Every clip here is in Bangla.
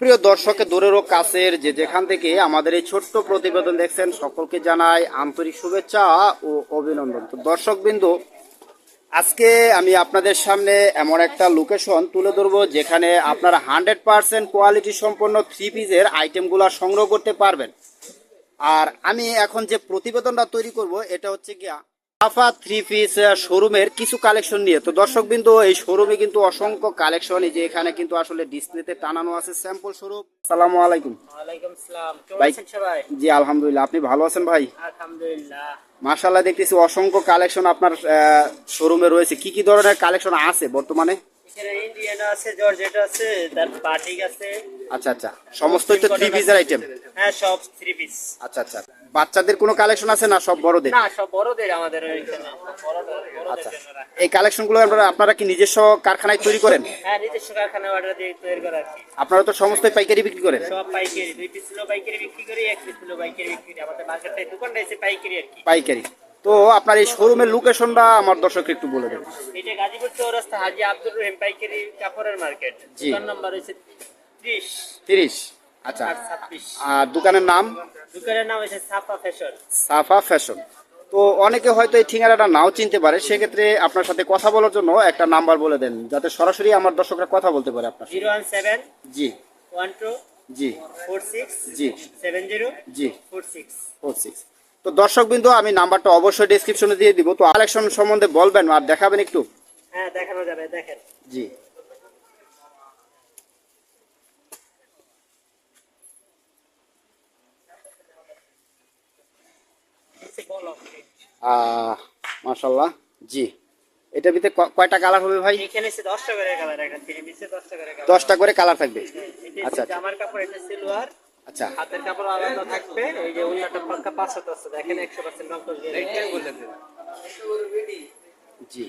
প্রিয় দর্শকের দূরেরও কাছের যে যেখান থেকে আমাদের এই ছোট্ট প্রতিবেদন দেখছেন, সকলকে জানাই আন্তরিক শুভেচ্ছা ও অভিনন্দন। তো দর্শক বিন্দু আজকে আমি আপনাদের সামনে এমন একটা লোকেশন তুলে ধরবো যেখানে আপনারা হান্ড্রেড পার্সেন্ট কোয়ালিটি সম্পন্ন থ্রি পিসের আইটেমগুলো সংগ্রহ করতে পারবেন। আর আমি এখন যে প্রতিবেদনটা তৈরি করব, এটা হচ্ছে গিয়া আফা থ্রি পিস শোরুমের কিছু কালেকশন নিয়ে। তো দর্শক বিন্দু এই শোরুমে কিন্তু অসংখ্য কালেকশন এই যে এখানে কিন্তু আসলে ডিসপ্লেতে টানানো আছে স্যাম্পল স্বরূপ সালামু। আলাইকুম ভাই। জি আলহামদুলিল্লাহ। আপনি ভালো আছেন ভাই? আলহামদুলিল্লাহ। মাশাল্লাহ দেখতেছি অসংখ্য কালেকশন আপনার শোরুমে রয়েছে। কি কি ধরনের কালেকশন আছে বর্তমানে? ইন্ডিয়ান আছে জর্জেট আছে তারপর বাটিক আছে। আচ্ছা আচ্ছা। সমস্তই তো থ্রি পিসের আইটেম হ্যাঁ সব থ্রি পিস আচ্ছা আচ্ছা। বাচ্চাদের কোনো কালেকশন আছে না সব বড়দের? না সব বড়দের আমাদের আচ্ছা। এই কালেকশনগুলো আপনারা আপনারা কি নিজস্ব কারখানায় তৈরি করেন? হ্যাঁ নিজস্ব কারখানা অর্ডার দিয়ে তৈরি করা কি আপনারা তো সমস্ত পাইকারি বিক্রি করেন? সব পাইকারি দুই পিস কিলো পাইকারি বিক্রি করি এক পিস কিলো পাইকারি বিক্রি করি। আমাদের মার্কেটে দোকানটা এসে পাইকারি আর কি। পাইকারি। তো আপনার এই শোরুমের লোকেশনটা আমার দর্শককে একটু বলে দেবেন এটা গাজীপুর চৌরাস্তা হাজি আব্দুর রহিম পাইকারি কাপড়ের মার্কেট। দোকান নাম্বার হচ্ছে ত্রিশ। তিরিশ। আচ্ছা আর দোকানের নাম? দোকানের নাম হচ্ছে সাফা ফ্যাশন। সাফা ফ্যাশন। তো অনেকে হয়তো এই ঠিকানাটা নাও চিনতে পারে সেক্ষেত্রে আপনার সাথে কথা বলার জন্য একটা নাম্বার বলে দেন যাতে সরাসরি আমার দর্শকরা কথা বলতে পারে আপনার জিরো ওয়ান সেভেন জি। ওয়ান টু জি। ফোর সিক্স জি। সেভেন জিরো জি। Four six. Four six. তো দর্শক বিন্দু আমি নাম্বারটা অবশ্যই ডিসক্রিপশনে দিয়ে দিব। তো কালেকশন সম্বন্ধে বলবেন আর দেখাবেন একটু? হ্যাঁ দেখানো যাবে দেখেন। জি। মাশাল্লাহ জি। এটার ভিতরে কয়টা কালার হবে ভাই? এখানে এসে দশটা করে কালার একটা থ্রি পিসে দশটা করে কালার দশটা করে কালার থাকবে? আচ্ছা, আচ্ছা। জামার কাপড় এটা সিলভার আচ্ছা। হাতের কাপড় আলাদা থাকবে এই যে উন্নটা পাক্কা পাঁচ হাত আছে দেখেন একশো পার্সেন্ট রং করে জি।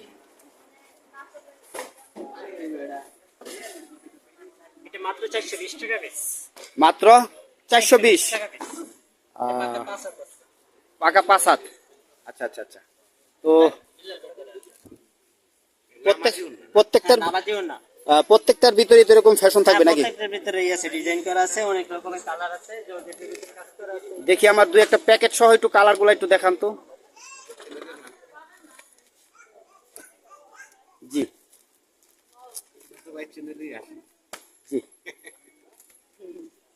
এটা মাত্র চারশো বিশ টাকা পিস মাত্র চারশো বিশ। টাকা পিস পাক্কা পাঁচ হাত আছে পাকা পাঁচ হাত। আচ্ছা আচ্ছা আচ্ছা। তো প্রত্যেক প্রত্যেকটার আহ, প্রত্যেকটার ভিতরে তো এরকম ফ্যাশন থাকবে নাকি? প্রত্যেকটার ভিতরে আছে ডিজাইন করা আছে অনেক রকমের কালার আছে জর্জেটের ভিতরে কাজ করা আছে। দেখি আমার দুই একটা প্যাকেট সহ একটু কালারগুলো একটু দেখান তো। জি। জি।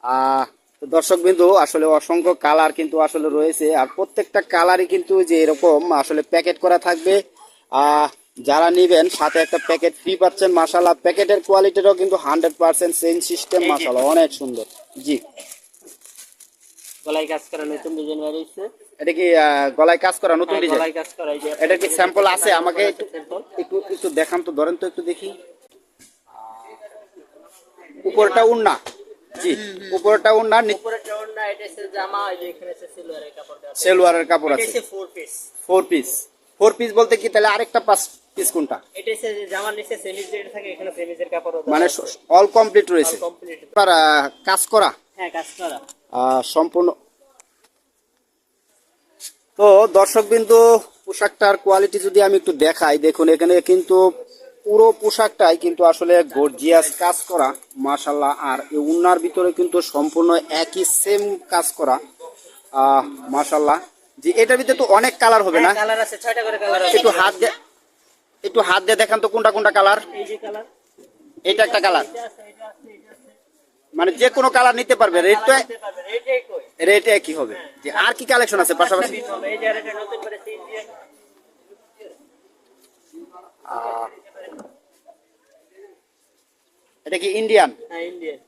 আহ, দর্শক বিন্দু আসলে অসংখ্য কালার কিন্তু আসলে রয়েছে। আর প্রত্যেকটা কালারই কিন্তু যে এরকম আসলে প্যাকেট করা থাকবে। আহ, যারা নিবেন সাথে একটা প্যাকেট ফ্রি পাচ্ছেন মাসাল্লাহ প্যাকেটের কোয়ালিটিটাও কিন্তু হান্ড্রেড পার্সেন্ট চেঞ্জ সিস্টেম মাসাল্লাহ অনেক সুন্দর। জি। গলায় কাজ করা নতুন ডিজাইন এটা কি গলায় কাজ করা নতুন ডিজাইন গলায় কাজ করা এটা কি স্যাম্পল আছে? আমাকে একটু একটু একটু দেখান তো ধরেন তো একটু দেখি। উপরটা উন্না জি উপরটা উন্না নি- উপরে টাউন না এটা হচ্ছে জামা যে এখানে আছে কাপড় দেওয়া। আছে। সেলোয়ারের কাপড় এটা আছে। হচ্ছে ফোর পিস পিস পিস বলতে কি? তাহলে আরেকটা পাঁচ পিস কোনটা? এটা হচ্ছে জামার নিচে সেমিজ যেটা থাকে এখানে সেমিজের কাপড় মানে অল কমপ্লিট রয়েছে। কমপ্লিট কাজ করা। হ্যাঁ কাজ করা। সম্পূর্ণ তো দর্শক বিন্দু পোশাকটার কোয়ালিটি যদি আমি একটু দেখাই দেখুন এখানে কিন্তু পুরো পোশাকটাই কিন্তু আসলে গর্জিয়াস কাজ করা মাশাল্লাহ আর এই উন্নার ভিতরে কিন্তু সম্পূর্ণ একই সেম কাজ করা। মাশাল্লাহ যে এটার ভিতরে তো অনেক কালার হবে না? কালার আছে। ছয়টা করে কালার আছে। একটু হাত দিয়ে একটু হাত দিয়ে দেখান তো কোনটা কোনটা কালার এই যে কালার এটা একটা কালার মানে যে কোনো কালার নিতে পারবে। রেট তো এইটাই কই রেট একই। হবে। যে আর কি কালেকশন আছে পাশাপাশি? আহ, এটা কি ইন্ডিয়ান হ্যাঁ ইন্ডিয়ান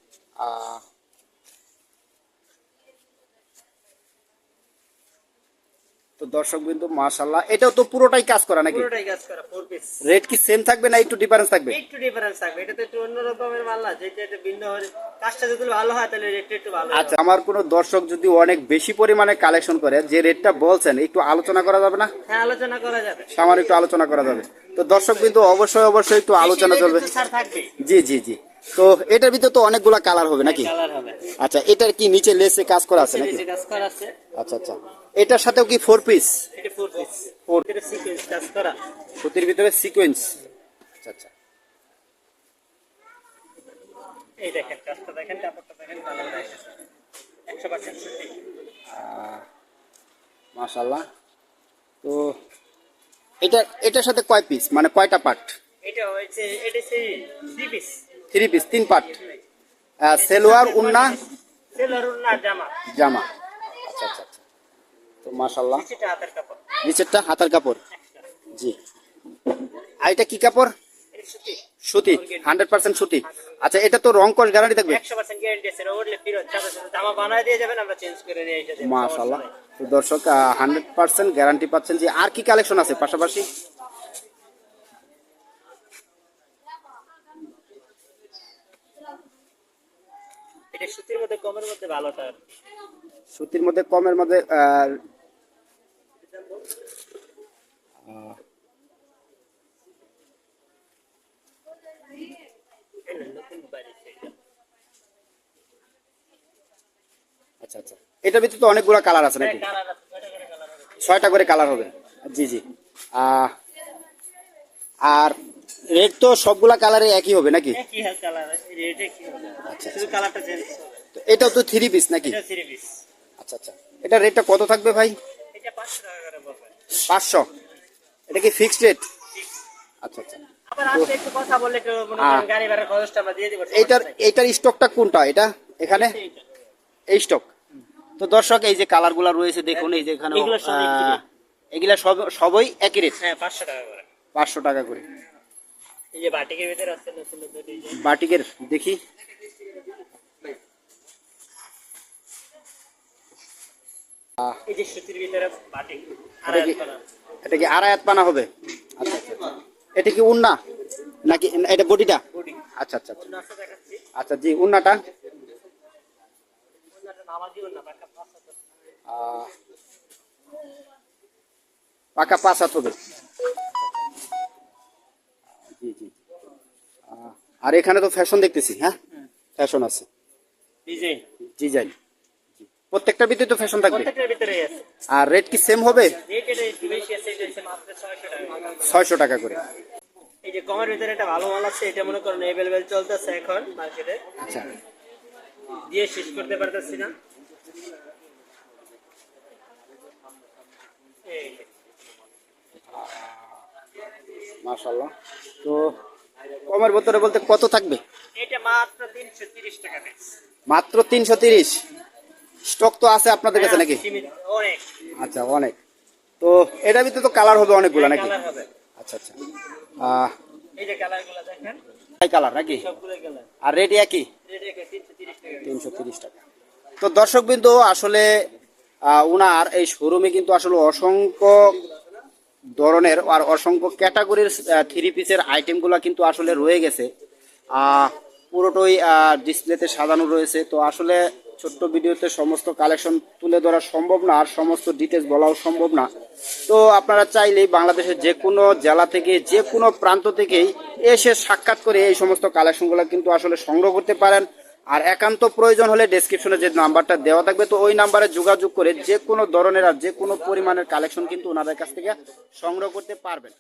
তো দর্শক বিন্দু মাশাল্লাহ এটাও তো পুরোটাই কাজ করা নাকি? পুরোটাই কাজ করা ফোর পিস রেট কি সেম থাকবে না একটু ডিফারেন্স থাকবে? একটু ডিফারেন্স থাকবে। এটা তো একটু অন্য রকমের মাল না যেটা একটু ভিন্ন হয় কাজটা যদি ভালো হয় তাহলে রেটটা একটু ভালো আচ্ছা আমার কোনো দর্শক যদি অনেক বেশি পরিমাণে কালেকশন করে যে রেটটা বলছেন একটু আলোচনা করা যাবে না? হ্যাঁ আলোচনা করা যাবে। সামান্য একটু আলোচনা করা যাবে। তো দর্শক বিন্দু অবশ্যই অবশ্যই একটু আলোচনা চলবে। জি জি জি। তো এটার ভিতরে তো অনেকগুলা কালার হবে নাকি? কালার হবে। আচ্ছা এটার কি নিচে লেসে কাজ করা আছে নাকি? কাজ করা আছে। আচ্ছা আচ্ছা। এটার সাথেও কি ফোর পিস এটা ফোর পিস Four. এটা সিকোয়েন্স কাজ করা। সুতির ভিতরে সিকোয়েন্স আচ্ছা আচ্ছা। এই দেখেন কাজটা দেখেন কাপড়টা দেখেন কালার দেখেন। একশো পার্সেন্ট সুতি। মাশাল্লাহ তো এটা এটার সাথে কয় পিস মানে কয়টা পার্ট এটা হয়েছে এটা পিস থ্রি পিস তিন পার্ট। সেলোয়ার উন্না? জামা। আচ্ছা আচ্ছা আচ্ছা। তো মাশাল্লাহ নিচেরটা হাতার কাপড়। জি। আর এটা কি কাপড়? সুতি। হান্ড্রেড পার্সেন্ট সুতি। আচ্ছা এটা তো রং কস গ্যারান্টি থাকবে? মাশাল্লাহ তো দর্শক হান্ড্রেড পার্সেন্ট গ্যারান্টি পাচ্ছেন যে আর কি কালেকশন আছে পাশাপাশি? এটা সুতির মধ্যে কমের মধ্যে ভালোটা? সুতির মধ্যে কমের মধ্যে। আচ্ছা আচ্ছা। এটার ভিতরে তো অনেকগুলো কালার আছে হ্যাঁ, নাকি ছয়টা করে কালার হবে। ছয়টা করে কালার হবে। জি জি। আহ, আর রেট তো সবগুলা কালারে একই হবে নাকি? কালার এটা হবে। আচ্ছা, শুধু কালারটা চেঞ্জ তো এটাও তো থ্রি পিস নাকি? এটা থ্রি পিস আচ্ছা আচ্ছা। এটা রেটটা কত থাকবে ভাই? এটা টাকা করে এটা কি ফিক্সড রেট আচ্ছা আচ্ছা। এইটার এইটার স্টকটা কোনটা এটা এখানে? এই স্টক তো দর্শক এই যে কালারগুলো রয়েছে দেখুন এই যে এখানে এগুলো সবই একই রেট হ্যাঁ পাঁচশো টাকা করে। পাঁচশো টাকা করে। এই যে বাটিকের ভিতরে আছে নতুন নতুন ডিজাইন বাটিকের দেখি। এই যে সুতির ভিতরে বাটিক আর এটা কি এটা কি আড়াই পানা হবে? আচ্ছা আচ্ছা আচ্ছা। এটা কি উন্না? নাকি এটা বডিটা? আচ্ছা আচ্ছা আচ্ছা। জি উন্নাটা? পাকা পাঁচ হাত হবে। জি জি আর এখানে তো ফ্যাশন দেখতেছি হ্যাঁ? ফ্যাশন আছে। ডিজাইন ডিজাইন প্রত্যেকটার ভিতরে তো ফ্যাশন থাকবে? আর রেট কি সেম হবে? ছয়শো টাকা করে। এই যে কমের ভিতরে ভালো মাল আছে এটা মনে করেন চলতেছে এখন মার্কেটে আচ্ছা। দিয়ে শেষ করতে পারতেছি না। তো কমের ভিতরে বলতে কত থাকবে? এটা মাত্র তিনশো তিরিশ টাকা পিস মাত্র তিনশো তিরিশ? স্টক তো আছে আপনাদের কাছে নাকি? অনেক। আচ্ছা অনেক। তো এটার ভিতরে তো কালার হবে অনেকগুলো নাকি? আচ্ছা আচ্ছা। এই যে কালারগুলো দেখেন। এই কালার নাকি? সবগুলো কালার আর রেট একই? রেট তিনশো তিরিশ টাকা তিনশো তিরিশ টাকা। তো দর্শক বিন্দু আসলে উনার এই শোরুমে কিন্তু আসলে অসংখ্য ধরনের আর অসংখ্য ক্যাটাগরির থ্রি পিসের আইটেমগুলো কিন্তু আসলে রয়ে গেছে। পুরোটাই ডিসপ্লেতে সাজানো রয়েছে। তো আসলে ছোট্ট ভিডিওতে সমস্ত কালেকশন তুলে ধরা সম্ভব না, আর সমস্ত ডিটেলস বলাও সম্ভব না। তো আপনারা চাইলেই বাংলাদেশের যে কোনো জেলা থেকে যে কোনো প্রান্ত থেকেই এসে সাক্ষাৎ করে এই সমস্ত কালেকশনগুলো কিন্তু আসলে সংগ্রহ করতে পারেন। আর একান্ত প্রয়োজন হলে ডেসক্রিপশনে যে নাম্বারটা দেওয়া থাকবে, তো ওই নাম্বারে যোগাযোগ করে যে কোনো ধরনের আর যে কোনো পরিমাণের কালেকশন কিন্তু ওনাদের কাছ থেকে সংগ্রহ করতে পারবেন।